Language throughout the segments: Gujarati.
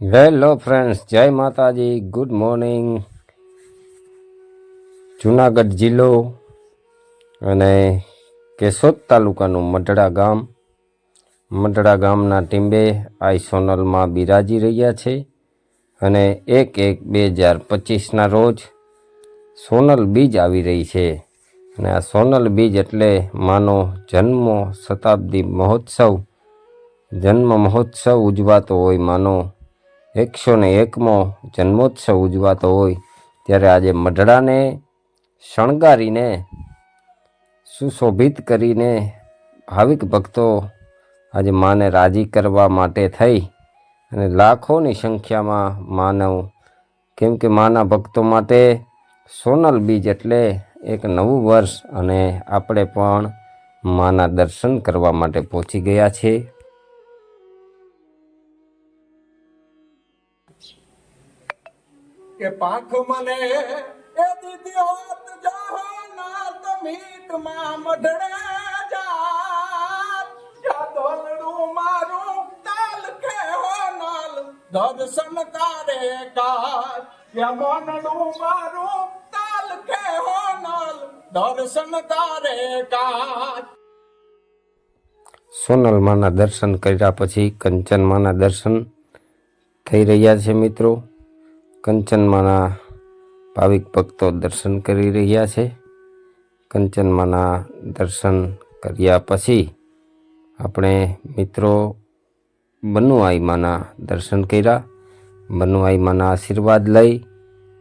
હેલો ફ્રેન્ડ્સ જય માતાજી ગુડ મોર્નિંગ જુનાગઢ જિલ્લો અને કેશોદ તાલુકાનું મઢડા ગામ. મઢડા ગામના ટીંબે આઈ સોનલમાં બિરાજી રહ્યા છે અને એક એક બે હજાર પચીસના રોજ સોનલ બીજ આવી રહી છે. અને આ સોનલ બીજ એટલે માનો જન્મ શતાબ્દી મહોત્સવ. જન્મ મહોત્સવ ઉજવાતો હોય માનો એકસો ને એકમો જન્મોત્સવ ઉજવાતો હોય, ત્યારે આજે મઢડાને શણગારીને, સુશોભિત કરીને ભાવિક ભક્તો આજે માને રાજી કરવા માટે થઈ અને લાખોની સંખ્યામાં માનવ, કેમ કે માના ભક્તો માટે સોનલ બીજ એટલે એક નવું વર્ષ અને આપણે પણ માના દર્શન કરવા માટે પહોંચી ગયા છે કે પાંખ મને એ દીદી હોત જહાનાત મીતમાં મઢડે જાત. યા મારું તાલ કે હોનાલ દર્શન તારે કાર યા મારું તાલ કે હોનાલ દર્શન તારે કાર સોનલ માના દર્શન કર્યા પછી કંચન માના દર્શન થઈ રહ્યા છે મિત્રો. કંચન માના ભાવિક ભક્તો દર્શન કરી રહ્યા છે. કંચન માના દર્શન કર્યા પછી આપણે મિત્રો બનુઆઈ માના દર્શન કર્યા. બનુઆઈ માના આશીર્વાદ લઈ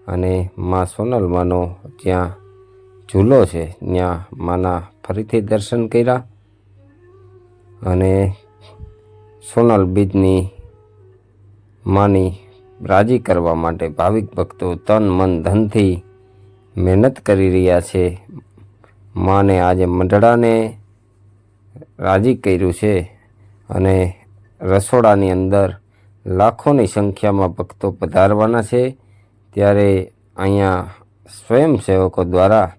અને મા સોનલ માનો જ્યાં ઝૂલો છે, ત્યાં માના ફરીથી દર્શન કર્યા અને સોનલ બીજની માની રાજી કરવા માટે ભાવિક ભક્તો તન મન ધનથી મહેનત કરી રહ્યા છે. માને આજે મંડળાને રાજી કર્યું છે અને રસોડાની અંદર લાખોની સંખ્યામાં ભક્તો પધારવાના છે. ત્યારે અહીંયા સ્વયંસેવકો દ્વારા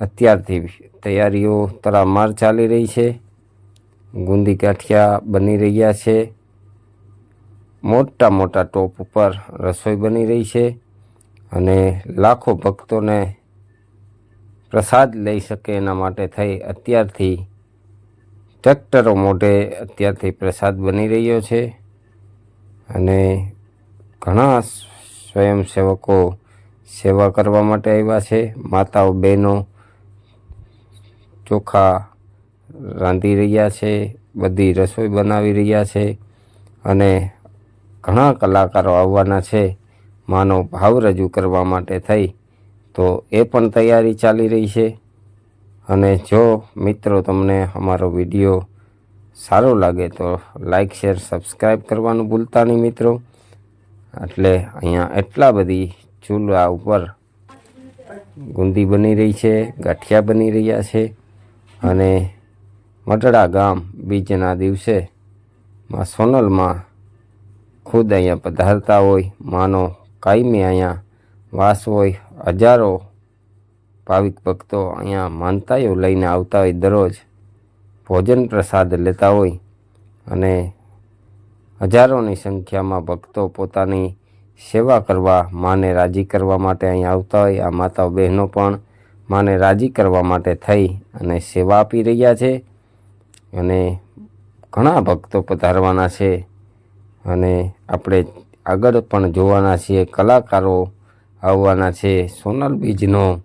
અત્યારથી તૈયારીઓ તરામાર ચાલી રહી છે. ગુંદી ગાંઠિયા બની રહ્યા છે. મોટા મોટા ટોપ ઉપર રસોઈ બની રહી છે અને લાખો ભક્તોને પ્રસાદ લઈ શકે એના માટે થઈ અત્યારથી ટ્રેક્ટરો મોઢે અત્યારથી પ્રસાદ બની રહ્યો છે અને ઘણા સ્વયંસેવકો સેવા કરવા માટે આવ્યા છે. માતાઓ, બહેનો ચોખા રાંધી રહ્યા છે, બધી રસોઈ બનાવી રહ્યા છે અને ઘણા કલાકારો આવવાના છે. માનો ભાવ રજૂ કરવા માટે થઈ, તો એ પણ તૈયારી ચાલી રહી છે. અને જો મિત્રો તમને અમારો વીડિયો સારો લાગે તો લાઇક શેર સબસ્ક્રાઈબ કરવાનું ભૂલતા નહીં મિત્રો. એટલે અહીંયા એટલા બધી ચૂલા ઉપર ગુંદી બની રહી છે, ગાંઠિયા બની રહ્યા છે અને મટડા ગામ બીજના દિવસે માં સોનલમાં ખુદ અહીંયા પધારતા હોય, માનો કાયમી અહીંયા વાસ હોય, હજારો ભાવિક ભક્તો અહીંયા માનતાઓ લઈને આવતા હોય, દરરોજ ભોજન પ્રસાદ લેતા હોય અને હજારોની સંખ્યામાં ભક્તો પોતાની સેવા કરવા, માને રાજી કરવા માટે અહીં આવતા હોય. આ માતાઓ બહેનો પણ માને રાજી કરવા માટે થઈ અને સેવા આપી રહ્યા છે અને ઘણા ભક્તો પધારવાના છે. અને આપણે આગળ પણ જોવાના છીએ, કલાકારો આવવાના છે સોનલ બીજનો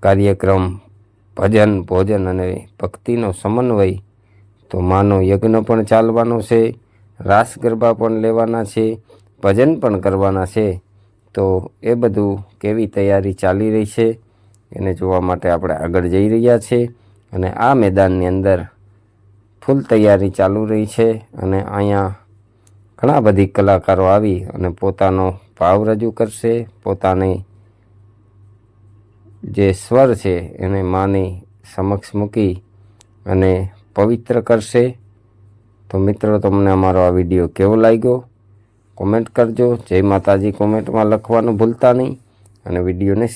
કાર્યક્રમ, ભજન, ભોજન અને ભક્તિનો સમન્વય. તો માનો યજ્ઞ પણ ચાલવાનો છે, રાસ ગરબા પણ લેવાના છે, ભજન પણ કરવાના છે. તો એ બધું કેવી તૈયારી ચાલી રહી છે, એને જોવા માટે આપણે આગળ જઈ રહ્યા છે. અને આ મેદાનની અંદર ફૂલ તૈયારી ચાલુ રહી છે અને અહીંયા ઘણા બધી કલાકારો આવી અને પોતાનો ભાવ રજૂ કરશે. પોતાની જે સ્વર છે એને માની સમક્ષ મૂકી અને પવિત્ર કરશે. તો મિત્રો, તમને અમારો આ વીડિયો કેવો લાગ્યો? કોમેન્ટ કરજો. જય માતાજી. કોમેન્ટમાં લખવાનું ભૂલતા નહીં અને વિડીયોને